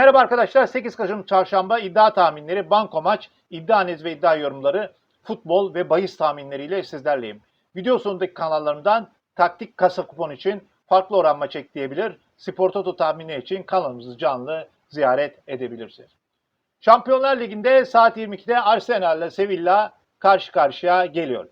Merhaba arkadaşlar 8 Kasım Çarşamba iddia tahminleri, banko maç, iddia analiz ve iddia yorumları, futbol ve bahis tahminleriyle sizlerleyim. Video sonundaki kanallarımdan taktik kasa kupon için farklı oran maç ekleyebilir, spor toto tahmini için kanalımızı canlı ziyaret edebilirsiniz. Şampiyonlar Ligi'nde saat 22'de Arsenal ile Sevilla karşı karşıya geliyor.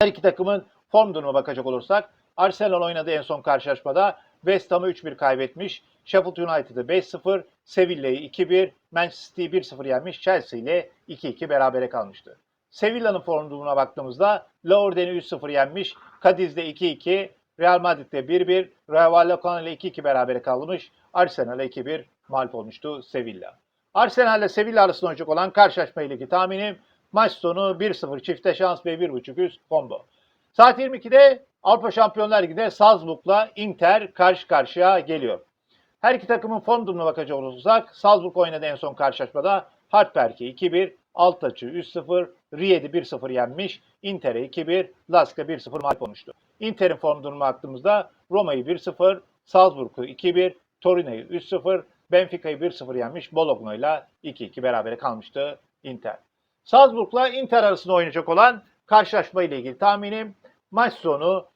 Her iki takımın form durumuna bakacak olursak Arsenal oynadığı en son karşılaşmada West Ham'ı 3-1 kaybetmiş. Sheffield United'ı 5-0, Sevilla'yı 2-1, Manchester City'yi 1-0 yenmiş. Chelsea ile 2-2 berabere kalmıştı. Sevilla'nın form durumuna baktığımızda Lourden'i 3-0 yenmiş. Cadiz'de 2-2, Real Madrid'de 1-1, Rayo Vallecano ile 2-2 berabere kalmış. Arsenal'e 2-1 mağlup olmuştu Sevilla. Arsenal ile Sevilla arasında oynayacak olan karşılaşma ilgili tahminim maç sonu 1-0 çifte şans ve 1.5 üst combo. Saat 22'de Avrupa Şampiyonlar Ligi'nde Salzburg'la Inter karşı karşıya geliyor. Her iki takımın form durumuna bakacak olursak Salzburg oynadı en son karşılaşmada Hartberg'i 2-1, Altaç'ı 3-0, Ried'i 1-0 yenmiş, Inter'e 2-1, Lask'a 1-0 mağlup olmuştu. Inter'in form durumuna baktığımızda Roma'yı 1-0, Salzburg'u 2-1, Torino'yu 3-0, Benfica'yı 1-0 yenmiş, Bologna ile 2-2 berabere kalmıştı Inter. Salzburg'la Inter arasında oynayacak olan karşılaşma ile ilgili tahminim maç sonu